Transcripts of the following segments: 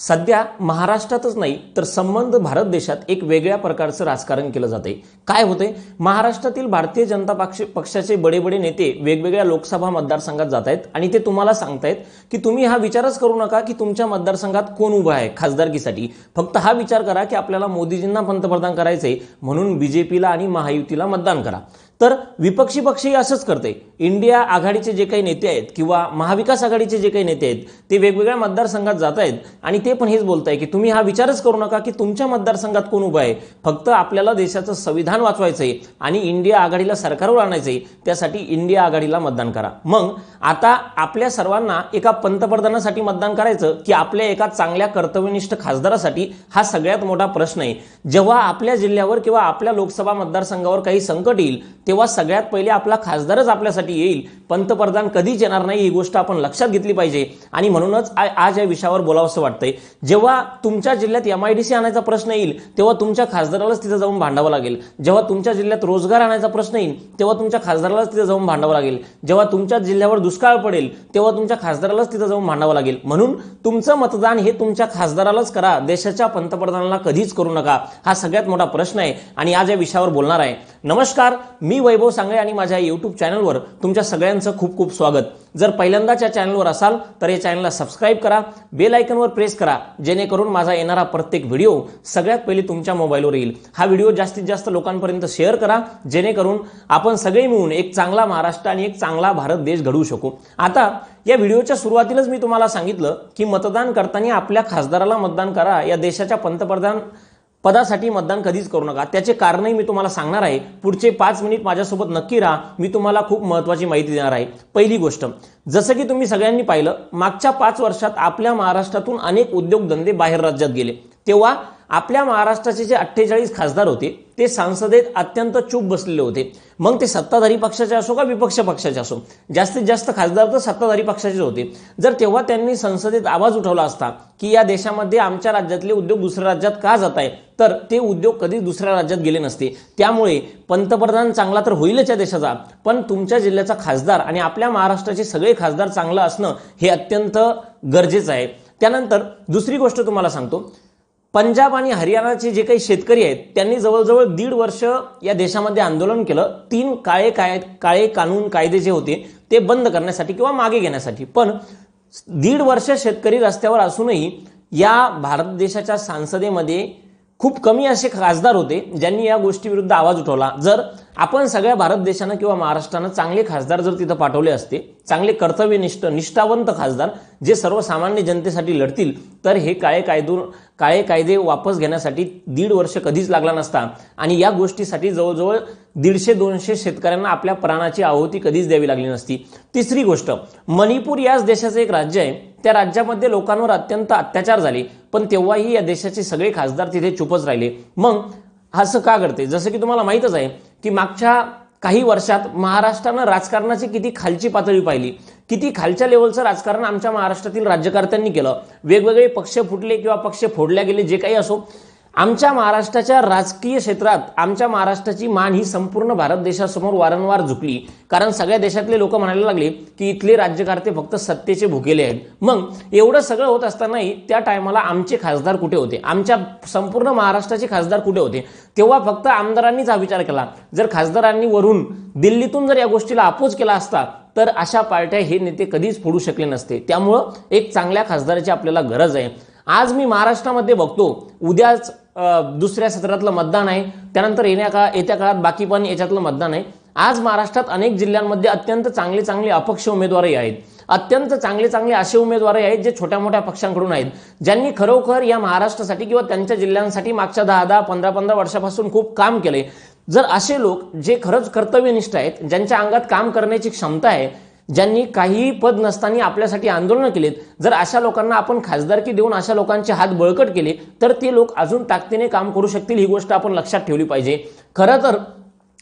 सध्या महाराष्ट्रातच नाही तर संबंध भारत देशात एक वेगळ्या प्रकारचं राजकारण केलं जाते काय होते महाराष्ट्रातील भारतीय जनता पक्ष पक्षाचे बडे बडे नेते वेगवेगळ्या लोकसभा मतदारसंघात जात आहेत आणि ते तुम्हाला सांगतायत की तुम्ही हा विचारच करू नका की तुमच्या मतदारसंघात कोण उभा आहे खासदारकीसाठी. फक्त हा विचार करा की आपल्याला मोदीजींना पंतप्रधान करायचंय म्हणून बीजेपीला आणि महायुतीला मतदान करा. तर विपक्षी पक्षही असंच करते. इंडिया आघाडीचे जे काही नेते आहेत किंवा महाविकास आघाडीचे जे काही नेते आहेत ते वेगवेगळ्या मतदारसंघात जात आहेत आणि ते पण हेच बोलत आहे की तुम्ही हा विचारच करू नका की तुमच्या मतदारसंघात कोण उभं आहे. फक्त आपल्याला देशाचं संविधान वाचवायचं आहे आणि इंडिया आघाडीला सरकारवर आणायचं आहे त्यासाठी इंडिया आघाडीला मतदान करा. मग आता आपल्या सर्वांना एका पंतप्रधानासाठी मतदान करायचं की आपल्या एका चांगल्या कर्तव्यनिष्ठ खासदारासाठी हा सगळ्यात मोठा प्रश्न आहे. जेव्हा आपल्या जिल्ह्यावर किंवा आपल्या लोकसभा मतदारसंघावर काही संकट येईल तेव्हा सगळ्यात पहिले आपला खासदारच आपल्यासाठी येईल. पंतप्रधान कधीच येणार नाही ही गोष्ट आपण लक्षात घेतली पाहिजे. आणि म्हणूनच आज या विषयावर बोलावंसं वाटतंय. जेव्हा तुमच्या जिल्ह्यात एम आय डी सी आणायचा प्रश्न येईल तेव्हा तुमच्या खासदारालाच तिथं जाऊन भांडावं लागेल. जेव्हा तुमच्या जिल्ह्यात रोजगार आणायचा प्रश्न येईल तेव्हा तुमच्या खासदारालाच तिथं जाऊन भांडावं लागेल. जेव्हा तुमच्या जिल्ह्यावर दुष्काळ पडेल तेव्हा तुमच्या खासदारालाच तिथं जाऊन भांडावं लागेल. म्हणून तुमचं मतदान हे तुमच्या खासदारालाच करा. देशाच्या पंतप्रधानाला कधीच करू नका. हा सगळ्यात मोठा प्रश्न आहे. आणि आज या विषयावर बोलणार आहे. नमस्कार मी वैभव सांगळे आणि माझ्या यूट्यूब चॅनलवर तुमच्या सगळ्यांचं खूप खूप स्वागत. जर पहिल्यांदाच्या चॅनलवर असाल तर या चॅनलला सबस्क्राईब करा बेल आयकनवर प्रेस करा जेणेकरून माझा येणारा प्रत्येक व्हिडिओ सगळ्यात पहिले तुमच्या मोबाईलवर येईल. हा व्हिडिओ जास्तीत जास्त लोकांपर्यंत शेअर करा जेणेकरून आपण सगळे मिळून एक चांगला महाराष्ट्र आणि एक चांगला भारत देश घडवू शकू. आता या व्हिडिओच्या सुरुवातीलाच मी तुम्हाला सांगितलं की मतदान करताना आपल्या खासदाराला मतदान करा या देशाच्या पंतप्रधान पदासाठी मतदान कधीच करू नका. त्याचे कारणही मी तुम्हाला सांगणार आहे. पुढचे पाच मिनिट माझ्यासोबत नक्की राहा. मी तुम्हाला खूप महत्त्वाची माहिती देणार आहे. पहिली गोष्ट जसं की तुम्ही सगळ्यांनी पाहिलं मागच्या पाच वर्षात आपल्या महाराष्ट्रातून अनेक उद्योगधंदे बाहेर राज्यात गेले. तेव्हा आपल्या महाराष्ट्राचे जे अठ्ठेचाळीस खासदार होते ते संसदेत अत्यंत चूप बसलेले होते. मग ते सत्ताधारी पक्षाचे असो का विपक्ष पक्षाचे असो जास्तीत जास्त खासदार तर सत्ताधारी पक्षाचे होते. जर तेव्हा त्यांनी संसदेत आवाज उठवला असता की या देशामध्ये आमच्या राज्यातले उद्योग दुसऱ्या राज्यात का जात आहे तर ते उद्योग कधी दुसऱ्या राज्यात गेले नसते. त्यामुळे पंतप्रधान चांगला तर होईलच या देशाचा पण तुमच्या जिल्ह्याचा खासदार आणि आपल्या महाराष्ट्राचे सगळे खासदार चांगलं असणं हे अत्यंत गरजेचं आहे. त्यानंतर दुसरी गोष्ट तुम्हाला सांगतो. पंजाब आणि हरियाणाचे जे काही शेतकरी आहेत त्यांनी जवळजवळ दीड वर्ष या देशामध्ये आंदोलन केलं. तीन काळे काय काळे कानून कायदे जे होते ते बंद करण्यासाठी किंवा मागे घेण्यासाठी. पण दीड वर्ष शेतकरी रस्त्यावर असूनही या भारत देशाच्या सांसदेमध्ये खूप कमी असे खासदार होते ज्यांनी या गोष्टीविरुद्ध आवाज उठवला. जर आपण सगळ्या भारत देशानं किंवा महाराष्ट्रानं चांगले खासदार जर तिथं पाठवले असते चांगले कर्तव्यनिष्ठ निष्ठावंत खासदार जे सर्वसामान्य जनतेसाठी लढतील तर हे काळे कायदून काळे कायदे वापस घेण्यासाठी दीड वर्ष कधीच लागला नसता. आणि या गोष्टीसाठी जवळजवळ दीडशे दोनशे शेतकऱ्यांना आपल्या प्राणाची आहुती कधीच द्यावी लागली नसती. तिसरी गोष्ट मणिपूर याच देशाचं एक राज्य आहे. त्या राज्यामध्ये लोकांवर अत्यंत अत्याचार झाले पण तेव्हाही या देशाचे सगळे खासदार तिथे चुपच राहिले. मग असं का करते जसं की तुम्हाला माहीतच आहे की मागच्या काही वर्षात महाराष्ट्रानं राजकारणाची किती खालची पातळी पाहिली किती खालच्या लेवलचं राजकारण आमच्या महाराष्ट्रातील राज्यकर्त्यांनी केलं. वेगवेगळे पक्ष फुटले किंवा पक्ष फोडले गेले जे काही असो आमच्या महाराष्ट्राच्या राजकीय क्षेत्रात आमच्या महाराष्ट्राची मान ही संपूर्ण भारत देशासमोर वारंवार झुकली. कारण सगळ्या देशातले लोक म्हणायला लागले की इथले राज्यकर्ते फक्त सत्तेचे भुकेले आहेत. मग एवढं सगळं होत असतानाही त्या टायमाला आमचे खासदार कुठे होते? आमच्या संपूर्ण महाराष्ट्राचे खासदार कुठे होते? तेव्हा फक्त आमदारांनीच हा विचार केला. जर खासदारांनी वरून दिल्लीतून जर या गोष्टीला अपोज केला असता तर अशा पार्ट्या हे नेते कधीच फोडू शकले नसते. त्यामुळं एक चांगल्या खासदाराची आपल्याला गरज आहे. आज मी महाराष्ट्रामध्ये बघतो उद्याच दुसऱ्या सत्रातलं मतदान आहे. त्यानंतर येण्या का येत्या काळात बाकी पण याच्यातलं मतदान आहे. आज महाराष्ट्रात अनेक जिल्ह्यांमध्ये अत्यंत चांगले चांगले अपक्ष उमेदवारही आहेत. अत्यंत चांगले चांगले असे उमेदवारही आहेत जे छोट्या मोठ्या पक्षांकडून आहेत. ज्यांनी खरोखर या महाराष्ट्रासाठी किंवा त्यांच्या जिल्ह्यांसाठी मागच्या दहा दहा पंधरा पंधरा वर्षापासून खूप काम केले. जर असे लोक जे खरंच कर्तव्यनिष्ठ आहेत ज्यांच्या अंगात काम करण्याची क्षमता आहे ज्यांनी काहीही पद नसताना आपल्यासाठी आंदोलनं केलेत जर अशा लोकांना आपण खासदारकी देऊन अशा लोकांचे हात बळकट केले तर ते लोक अजून ताकदीने काम करू शकतील ही गोष्ट आपण लक्षात ठेवली पाहिजे. खरं तर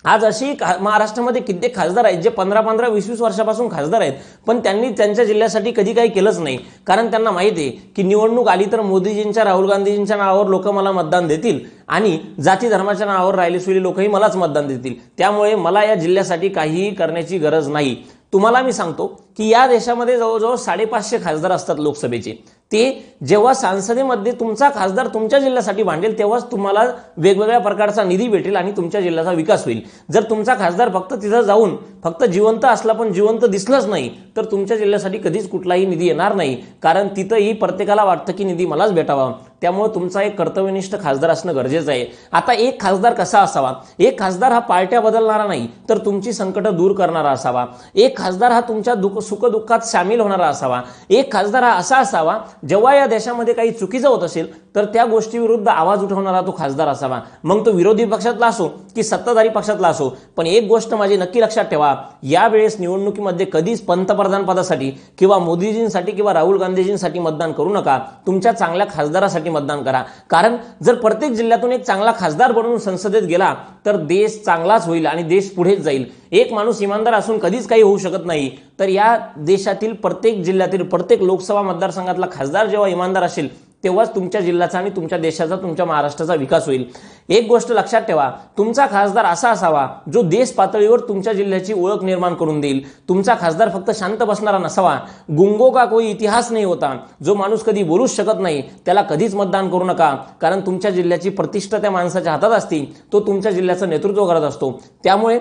आज अशी महाराष्ट्रामध्ये कित्येक खासदार आहेत जे पंधरा पंधरा वीस वीस वर्षापासून खासदार आहेत पण त्यांनी त्यांच्या जिल्ह्यासाठी कधी काही केलंच नाही. कारण त्यांना माहिती आहे की निवडणूक आली तर मोदीजींच्या राहुल गांधीजींच्या नावावर लोक मला मतदान देतील आणि जाती धर्माच्या नावावर राहिले सुली लोकही मलाच मतदान देतील. त्यामुळे मला या जिल्ह्यासाठी काहीही करण्याची गरज नाही. तुम्हाला मी सांगतो की या देशामध्ये जवळजवळ साडेपाचशे खासदार असतात लोकसभेचे. ते जेव्हा संसदेमध्ये तुमचा खासदार तुमच्या जिल्ह्यासाठी भांडेल तेव्हाच तुम्हाला वेगवेगळ्या प्रकारचा निधी भेटेल आणि तुमच्या जिल्ह्याचा विकास होईल. जर तुमचा खासदार फक्त तिथं जाऊन फक्त जिवंत असला पण जिवंत दिसलंच नाही तर तुमच्या जिल्ह्यासाठी कधीच कुठलाही निधी येणार नाही. कारण तिथंही प्रत्येकाला वाटतं की निधी मलाच भेटावा. त्यामुळे तुमचा एक कर्तव्यनिष्ठ खासदार असणं गरजेचं आहे. आता एक खासदार कसा असावा? एक खासदार हा पार्ट्या बदलणारा नाही तर तुमची संकटं दूर करणारा असावा. एक खासदार हा तुमच्या दुःख सुखदुःखात सामील होणारा असावा. एक खासदार हा असा असावा जेव्हा या देशामध्ये काही चुकीचं होत असेल तर त्या गोष्टीविरुद्ध आवाज उठवणारा तो खासदार असावा. मग तो विरोधी पक्षातला असो की सत्ताधारी पक्षातला असो पण एक गोष्ट माझी नक्की लक्षात ठेवा यावेळेस निवडणुकीमध्ये कधीच पंतप्रधान पदासाठी किंवा मोदीजींसाठी किंवा राहुल गांधीजींसाठी मतदान करू नका. तुमच्या चांगल्या खासदारासाठी मतदान करा. कारण जर प्रत्येक जिल्ह्यातून एक चांगला खासदार बनवून संसदेत गेला तर देश चांगलाच होईल आणि देश पुढेच जाईल. एक माणूस इमानदार असून कधीच काही होऊ शकत नाही. तर या देशातील प्रत्येक जिल्ह्यातील प्रत्येक लोकसभा मतदारसंघातला खासदार जेव्हा इमानदार असेल तेव्हाच तुमच्या जिल्ह्याचा आणि तुमच्या देशाचा तुमच्या महाराष्ट्राचा विकास होईल. एक गोष्ट लक्षात ठेवा तुमचा खासदार असा असावा जो देश पातळीवर तुमच्या जिल्ह्याची ओळख निर्माण करून देईल. तुमचा खासदार फक्त शांत बसणारा नसावा. गुंगो का कोई इतिहास नाही होता. जो माणूस कधी बोलूच शकत नाही त्याला कधीच मतदान करू नका. कारण तुमच्या जिल्ह्याची प्रतिष्ठा त्या माणसाच्या हातात असते तो तुमच्या जिल्ह्याचं नेतृत्व करत असतो. त्यामुळे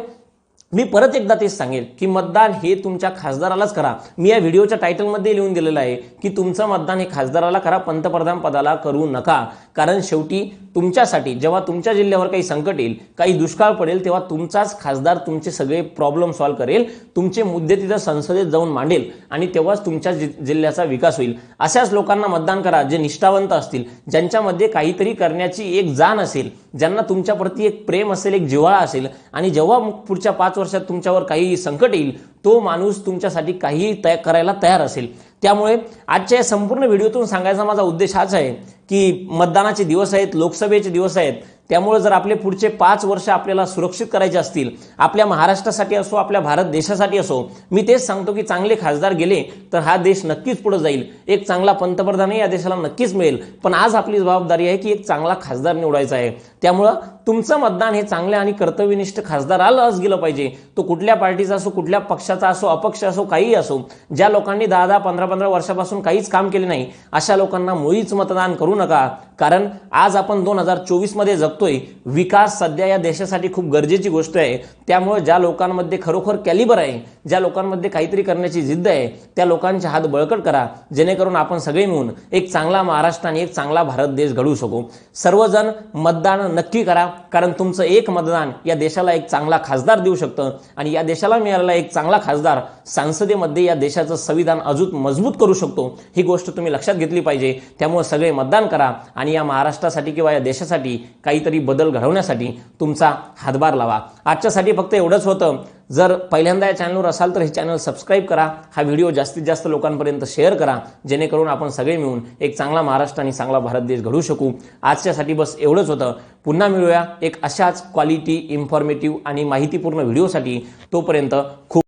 मी परत एकदा तेच सांगेल की मतदान हे तुमच्या खासदारालाच करा. मी या व्हिडिओच्या टायटलमध्ये लिहून दिलेलं आहे की तुमचं मतदान हे खासदाराला करा पंतप्रधान पदाला करू नका. कारण शेवटी तुमच्यासाठी जेव्हा तुमच्या जिल्ह्यावर काही संकट येईल काही दुष्काळ पडेल तेव्हा तुमचाच खासदार तुमचे सगळे प्रॉब्लेम सॉल्व्ह करेल तुमचे मुद्दे तिथं संसदेत जाऊन मांडेल आणि तेव्हाच तुमच्या जि- जिल्ह्याचा विकास होईल. अशाच लोकांना मतदान करा जे निष्ठावंत असतील ज्यांच्यामध्ये काहीतरी करण्याची एक जाण असेल ज्यांना तुमच्याप्रती एक प्रेम असेल एक जिव्हाळा असेल आणि जेव्हा मग पुढच्या पाच वर्षात तुमच्यावर काही संकट येईल तो माणूस तुमच्यासाठी काही तय करायला तयार असेल. त्यामुळे आजच्या या संपूर्ण व्हिडिओतून सांगायचा माझा उद्देश हाच आहे की मतदानाचे दिवस आहेत लोकसभेचे दिवस आहेत त्यामुळे जर आपले पुढचे पाच वर्ष आपल्याला सुरक्षित करायचे असतील आपल्या महाराष्ट्रासाठी असो आपल्या भारत देशासाठी असो मी तेच सांगतो की चांगले खासदार गेले तर हा देश नक्कीच पुढे जाईल. एक चांगला पंतप्रधानही या देशाला नक्कीच मिळेल. पण आज आपली जबाबदारी आहे की एक चांगला खासदार निवडायचा आहे. त्यामुळं तुमचं मतदान हे चांगल्या आणि कर्तव्यनिष्ठ खासदारालाच गेलं पाहिजे. तो कुठल्या पार्टीचा असो कुठल्या पक्षाचा असो अपक्ष असो काहीही असो ज्या लोकांनी दहा दहा पंधरा पंधरा वर्षापासून काहीच काम केले नाही अशा लोकांना मुळीच मतदान करू नका. कारण आज आपण दोन हजार चोवीसमध्ये जगतोय. विकास सध्या या देशासाठी खूप गरजेची गोष्ट आहे. त्यामुळे ज्या लोकांमध्ये खरोखर कॅलिबर आहे ज्या लोकांमध्ये काहीतरी करण्याची जिद्द आहे त्या लोकांचे हात बळकट करा. जेणेकरून आपण सगळे मिळून एक चांगला महाराष्ट्र आणि एक चांगला भारत देश घडवू शकू. सर्वजण मतदान नक्की करा. कारण तुमचं एक मतदान या देशाला एक चांगला खासदार देऊ शकतं आणि या देशाला मिळालेला एक चांगला खासदार संसदेमध्ये या देशाचं संविधान अजून मजबूत करू शकतो. ही गोष्ट तुम्ही लक्षात घेतली पाहिजे. त्यामुळे सगळे मतदान करा आणि या महाराष्ट्रासाठी किंवा या देशासाठी काहीतरी बदल घडवण्यासाठी तुमचा हातभार लावा. आजच्यासाठी फक्त एवढंच होतं. जर पहिल्यांदा या चॅनलवर असाल तर हे चॅनल सबस्क्राईब करा. हा व्हिडिओ जास्तीत जास्त लोकांपर्यंत शेअर करा. जेणेकरून आपण सगळे मिळून एक चांगला महाराष्ट्र आणि चांगला भारत देश घडवू शकू. आजच्यासाठी बस एवढंच होतं. पुन्हा मिळूया एक अशाच क्वालिटी इन्फॉर्मेटिव्ह आणि माहितीपूर्ण व्हिडिओसाठी तोपर्यंत खूप